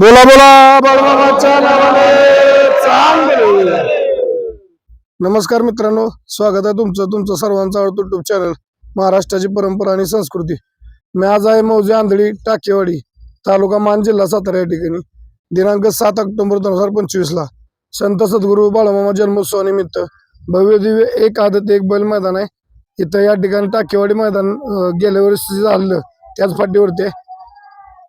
बोला बोला बाळमामाच्या नावाने नमस्कार मित्रांनो स्वागत आहे तुमचं तुमचं सर्वांचं आवडतो युट्यूब चॅनल महाराष्ट्राची परंपरा आणि संस्कृती. मी आज आहे मौजे आंधळी टाकेवाडी तालुका मान जिल्हा सातारा या ठिकाणी. दिनांक सात ऑक्टोबर दोन हजार पंचवीस ला संत सद्गुरू बाळमामा जन्मोत्सवानिमित्त भव्य दिव्य एक आदत एक बैल मैदान आहे. इथं या ठिकाणी टाकेवाडी मैदान गेल्या वर्षी झालं त्याच फाटीवरती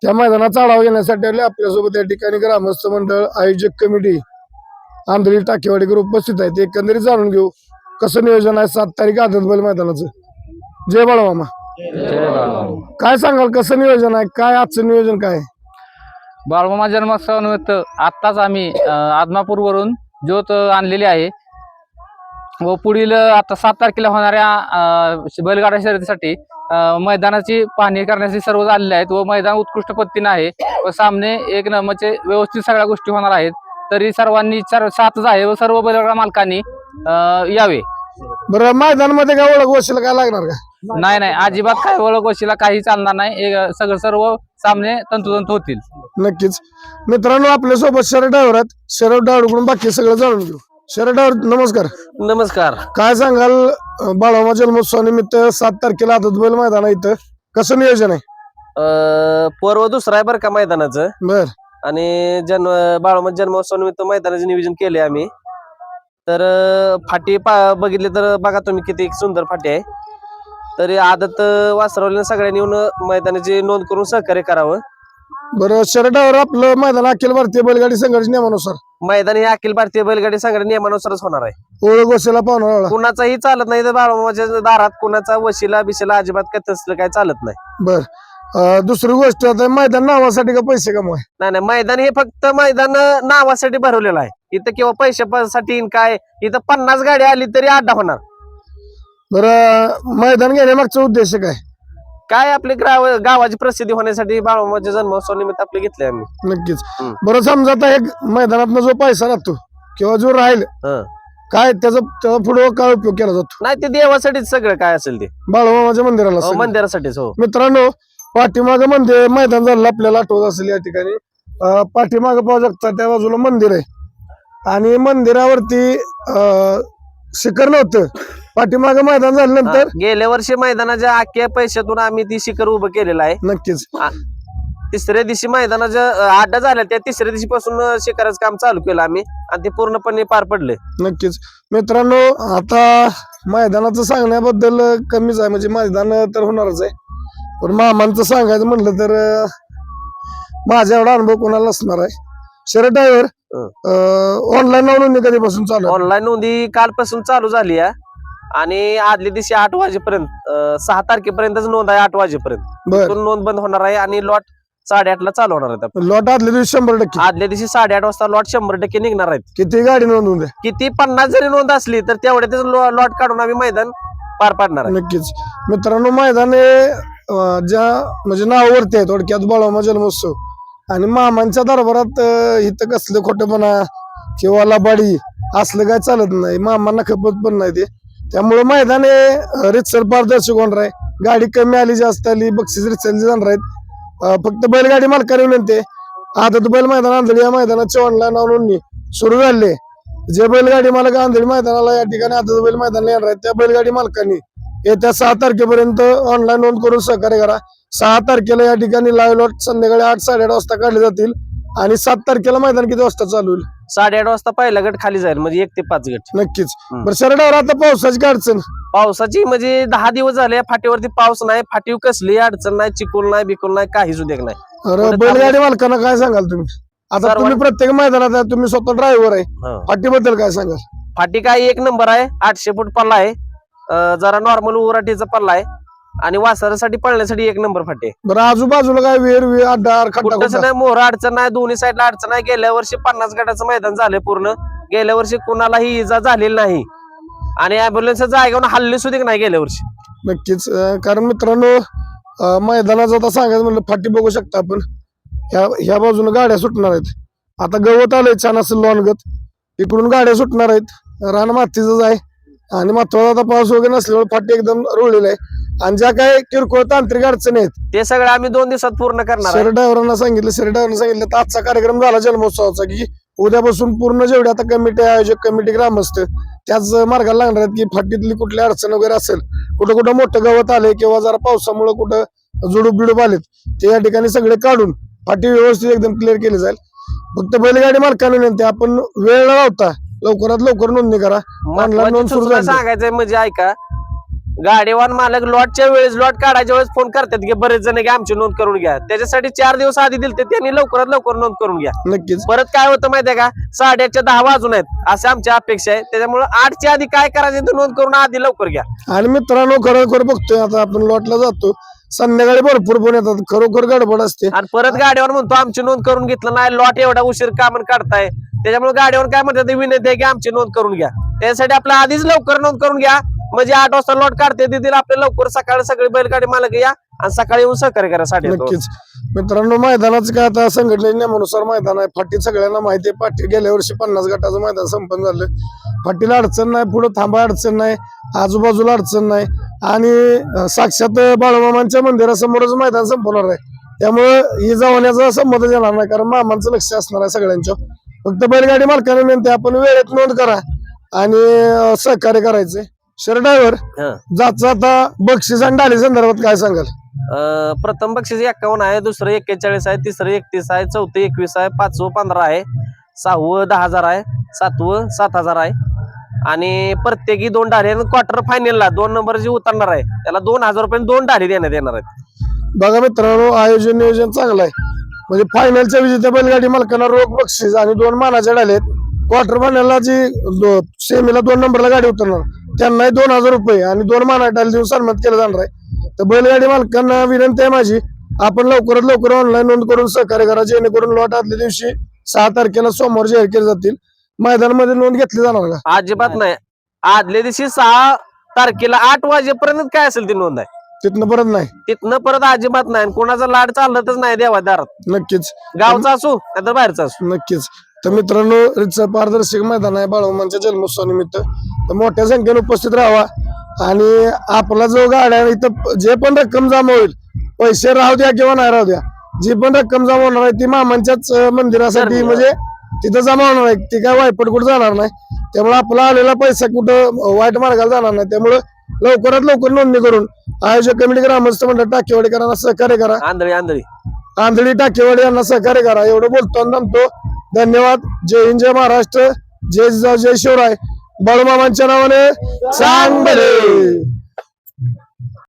त्या मैदानाचा आढावा घेण्यासाठी आले. आपल्यासोबत या ठिकाणी ग्रामस्थ मंडळ आयोजक कमिटी आंधळी टाकेवाडीकर उपस्थित आहेत. एकंदरीत जाणून घेऊ कसं नियोजन आहे सात तारीख आदत बैल मैदानाचं? जय बाळमामा. काय सांगाल कसं नियोजन आहे? काय आजचं नियोजन काय? बाळमामा जन्मोत्सवानिमित्त आत्ताच आम्ही आदमापूरवरून ज्योत आणलेली आहे. व पुढील आता सात तारखेला होणाऱ्या बैलगाडा शर्यतीसाठी मैदानाची पाहणी करण्यासाठी सर्व आलेले आहेत व मैदान उत्कृष्ट पद्धतीने आहे व सामने एक नंबरचे व्यवस्थित सगळ्या गोष्टी होणार आहेत. तरी सर्वांनी सातच आहे व सर्व बैलगाडा मालकांनी यावे. बरं मैदानामध्ये काय ओळख वशीला काय लागणार का? नाही नाही. अजिबात काय ओळख वशीला काही चालणार नाही. सगळं सर्व सामने तंतोतंत होतील. नक्कीच. मित्रांनो आपल्यासोबत शरद आहेत शरद ड्रायव्हरकडून बाकी सगळं जाणून घेऊ. शरद ड्रायव्हर नमस्कार. नमस्कार. काय सांगाल अं, बाळमामा जन्मोत्सवानिमित्त सात तारखेला आदत बैल मैदान आहे इथं. कसं नियोजन आहे? अं, पर्व दुसरा आहे बरं का मैदानाचं. बर. आणि जन्म बाळमत जन्मोत्सव निमित्त मैदानाचे नियोजन केले आम्ही. तर अं, फाटी पा बघितली तर बघा तुम्ही किती सुंदर फाटी आहे. तरी आदत वासरवल्याने सगळ्यांनी येऊन मैदानाची नोंद करून सहकार्य करावं. बरं शरद ड्रायव्हर आपलं मैदान अखिल भारतीय बैलगाडी संघर्ष नियमानुसार. मैदान हे अखिल भारतीय बैलगाडी संघटना नियमानुसारच होणार आहे. ओळख वशीला पाहुणा कुणाचाही चालत नाही तर बाळमामाच्या दारात कुणाचा वशिला बिशिला अजिबात काय तसलं काय चालत नाही. बर. अं, दुसरी गोष्ट आता मैदान नावासाठी का पैसे कमवाय? नाही नाही मैदान हे फक्त मैदान नावासाठी भरवलेलं आहे. इथं किंवा पैशासाठी काय इथं पन्नास गाडी आली तरी अड्डा होणार. बरं मैदान घेण्यामागचा उद्देश काय? काय आपली गाव गावाची प्रसिद्धी होण्यासाठी बाळमामाच्या जन्मोत्सव निमित्त आपले घेतले आम्ही. नक्कीच. हम्म. बरं समजा आता एक मैदानात जो पैसा लागतो किंवा जो राहील हं. काय त्याचा त्याचा पुढे काय उपयोग केला जातो? नाही ते देवासाठीच सगळं काय असेल ते. बाळमामाच्या मंदिराला हो, सगळं. मंदिरासाठीच हो. मित्रांनो पाठीमाग मंदिर मैदान झालं आपल्याला आठवत असेल या ठिकाणी. अं, पाठीमाग पाहू शकता त्या बाजूला मंदिर आहे. आणि मंदिरावरती अं, शिखर नव्हतं. पाठीमाग मैदान झाल्यानंतर गेल्या वर्षी मैदानाच्या अख्ख्या पैशातून आम्ही ती शिखर उभं केलेलं आहे. नक्कीच. तिसऱ्या दिवशी मैदानाच्या अं, अड्डा झाल्या त्या तिसऱ्या दिवशी पासून शिखराचं काम चालू केलं आम्ही आणि ते पूर्णपणे पार पडले. नक्कीच. मित्रांनो आता मैदानाचं सांगण्याबद्दल कमीच आहे. म्हणजे मैदान तर होणारच आहे. पण मामांचं सांगायचं म्हटलं तर अं, माझा एवढा अनुभव कोणाला नसणार आहे. शरद ड्रायव्हर ऑनलाईन नोंदणी कधीपासून चालू आहे? ऑनलाईन नोंदी कालपासून चालू झाली आहे. आणि आदल्या दिवशी आठ वाजेपर्यंत अं, सहा तारखेपर्यंतच नोंद आहे आठ वाजेपर्यंत. बर. तिथून नोंद बंद होणार आहे आणि लॉट साडेआठ ला चालू होणार आहेत आपले. लॉट आदल्या दिवशी शंभर टक्के. आदल्या दिवशी साडेआठ वाजता लॉट शंभर टक्के निघणार आहेत. किती गाडी नोंदवून द्या? किती पन्नास जरी नोंद असली तर तेवढ्यातच लॉट काढून आम्ही मैदान पार पाडणार आहे. नक्कीच. मित्रांनो मैदान हे अं, ज्या म्हणजे नावावरती आहे थोडक्यात बाळामा जन्मोत्सव आणि मामांच्या दरबारात अं, इथं कसलं खोटंपणा किंवा लबाडी असलं काय चालत नाही. मामांना खपत पण नाही ते. त्यामुळे मैदान हे रितसर पारदर्शक होणार आहे. गाडी कमी आली जास्त आली बक्षीस रितसर जाणार आहेत. फक्त बैलगाडी मालकाने विनंती आता आदत बैल मैदान आंधळी या मैदानाचे ऑनलाईन नोंदणी सुरू झाले जे बैलगाडी मालक आंधळी मैदानाला या ठिकाणी आता बैल मैदान येणार आहेत त्या बैलगाडी मालकांनी येत्या सहा तारखेपर्यंत ऑनलाईन नोंद करून सहकार्य करा. सहा तारखेला या ठिकाणी लाईव्ह लॉट संध्याकाळी आठ साडेआठ वाजता काढले जातील आणि सात तारखेला मैदान किती वाजता चालू होईल? साडेआठ वाजता पहिला गट खाली जाईल म्हणजे एक ते पाच गट. नक्कीच. हम्म. बरं शरडावर आता पावसाची काय अडचण. पावसाची म्हणजे दहा दिवस झाले फाटीवरती पाऊस नाही फाटीव कसली अडचण नाही चिकूल नाही बिकुल नाही काहीच उद्योग नाही. बैलगाडी मालकांना काय सांगाल तुम्ही? आता सर्वां- तुम्ही प्रत्येक मैदानात आहे, तुम्ही स्वतः ड्रायव्हर आहे. हं. फाटीबद्दल काय सांगाल? फाटी काय एक नंबर आहे आठशे फूट पल्ला आहे. अं, जरा नॉर्मल उराटीचा पल्ला आहे. आणि वासरासाठी पळण्यासाठी एक नंबर फाटी. बरं आजूबाजूला काय विहीर विहीर अड्डा खड्डा कुठंच खुड्डा? नाही मोहरा अडचण नाही दोन्ही साईडला अडचण नाही. गेल्या वर्षी पन्नास गटाचं मैदान झालंय पूर्ण. गेल्या वर्षी कुणालाही इजा झालेली नाही. आणि अँब्युलन्स जागेवर हल्ले सुद्धा नाही गेल्या वर्षी. नक्कीच. अं, कारण मित्रांनो अं, मैदानाचं आता सांगायचं म्हणलं फाटी बघू शकता आपण. ह्या ह्या बाजूने गाड्या सुटणार आहेत. आता गवत आलंय छान असं लॉनगत इकडून गाड्या सुटणार आहेत. रान मातीच आहे. आणि मात्र आता पाऊस वगैरे नसल्यामुळे फाटी एकदम रुळलेला आहे. आणि ज्या काही किरकोळ तांत्रिक अडचणी आहेत ते सगळं आम्ही दोन दिवसात पूर्ण करणार आहे. शहर ड्रायव्हरांना सांगितलं शहर ड्रायव्हरांना सांगितलं तर आजचा कार्यक्रम झाला जन्मोत्सवाचा की उद्यापासून पूर्ण जेवढे आता कमिटी आयोजक कमिटी ग्रामस्थ त्याच मार्गाला लागणार आहेत की फाटीतली कुठली अडचण वगैरे असेल कुठं कुठं मोठं गवत आले किंवा जरा पावसामुळे कुठं जुडूप बिडूप आलेत ते या ठिकाणी सगळे काढून फाटी व्यवस्थित एकदम क्लिअर केली जाईल. फक्त बैलगाडी मालकांना विनंती आपण वेळ न लावता लवकरात लवकर नोंदणी करा. ऑनलाईन महत्वाची नोंद सुरू सूचना झाली. सांगायचंय म्हणजे ऐका गाडीवान मालक लॉटच्या वेळेस लॉट काढायच्या वेळेस फोन करतात की बरेच जण की आमची नोंद करून घ्या. त्याच्यासाठी चार दिवस आधी दिलते त्यांनी लवकरात लवकर नोंद करून घ्या. नक्कीच. परत काय होतं माहितीये का? साडेआठच्या दहा वाजून आहेत असे आमची अपेक्षा आहे. त्याच्यामुळे आठच्या आधी काय करायचं ते नोंद करून आधी लवकर घ्या. आणि मित्रांनो खरोखर बघतोय आता आपण लॉटला जातो संध्याकाळी भरपूर फोन येतात. खरोखर गडबड असते. आणि परत गाडीवर म्हणतो आमची नोंद करून घेतलं नाही लॉट एवढा उशीर का म्हणून काढताय? त्याच्यामुळे गाडीवर काय म्हणतात विनंती आहे की आमची नोंद करून घ्या. त्यासाठी आपलं आधीच लवकर नोंद करून घ्या. म्हणजे आठ वाजता लॉट काढते तिथे आपल्या लवकर सकाळी सगळी बैलगाडी मालक या आणि सकाळी येऊन सहकार्य करा साडे नक्कीच. मित्रांनो मैदानाचं काय आता संघटनेच्या नियमानुसार मैदान आहे. फाटी सगळ्यांना माहिती आहे. पाटी गेल्या वर्षी पन्नास गटाचं मैदान संपन्न झालं. फाटीला अडचण नाही पुढे थांबा अडचण नाही आजूबाजूला अडचण नाही. आणि साक्षात बाळूमामांच्या मंदिरासमोरच मैदान संपवणार आहे. त्यामुळे ही जावण्याचा संमत येणार नाही कारण मामांचं लक्ष असणार आहे सगळ्यांच्या. फक्त बैलगाडी मालकाने विनंती आपण वेळेत नोंद करा आणि सहकार्य करायचे शर ड्रायव्हर हं. जायचं आता बक्षीस आणि डाली संदर्भात काय सांगाल? अं, प्रथम बक्षीस एक्कावन्न आहे दुसरं एक्केचाळीस आहे तिसरं एकतीस आहे चौथं एकवीस आहे पाचवं पंधरा आहे सहावं दहा हजार आहे सातवं सात हजार आहे. आणि प्रत्येकी दोन डाली आणि क्वार्टर फायनलला दोन नंबर जे उतरणार आहे त्याला दोन हजार रुपये दोन डाली देण्यात येणार आहेत. बघा मित्रांनो आयोजन नियोजन चांगलं आहे. म्हणजे फायनलच्या विजेत्या बैलगाडी मालकांना रोख बक्षीस आणि दोन मानाच्या डाले क्वार्टर फायनलला जी दो- सेमीला दोन नंबरला गाडी उतरणार. त्यांनाही दोन हजार रुपये आणि दोन माना डाल देऊन सन्मान केलं जाणार आहे. तर बैलगाडी मालकांना विनंती आहे माझी आपण लवकरात लवकर ऑनलाईन नोंद करून सहकार्य करा जेणेकरून लॉट आदल्या दिवशी सहा तारखेला सोमवार जाहीर केले जातील. मैदानामध्ये नोंद घेतली जाणार का? अजिबात नाही. आदल्या दिवशी सहा तारखेला आठ वाजेपर्यंत काय असेल ती नोंद आहे? तिथनं परत नाही. तिथनं परत अजिबात नाही. आणि कोणाचा लाड चालतच नाही देवा दारात. नक्कीच. गावचा असू नाहीतर बाहेरचा असू. नक्कीच. तर मित्रांनो रितसर पारदर्शक मैदान आहे बाळूमांच्या जन्मोत्सवानिमित्त. तर मोठ्या संख्येने उपस्थित राहावा. आणि आपला जो गाड्या इथं जे पण रक्कम जमा होईल पैसे राहू द्या किंवा नाही राहू द्या जी पण रक्कम जमा होणार आहे ती मामांच्याच मंदिरासाठी. म्हणजे तिथं जमा होणार आहे. ती काय वायपट कुठं जाणार नाही. त्यामुळे आपला आलेला पैसा कुठं वाईट मार्गाला जाणार नाही. त्यामुळे लवकरात लवकर नोंदणी करून आयोजक कमिटी ग्रामस्थ मंडळ टाकेवाडीकरांना सहकार्य करा. आंधळी आंधळी. आंधळी टाकेवाडी यांना सहकार्य करा. एवढं बोलतो आणि थांबतो धन्यवाद. जय हिंद जय महाराष्ट्र. जय जिजाऊ जय शिवराय. बाळूमामांच्या नावाने चांगले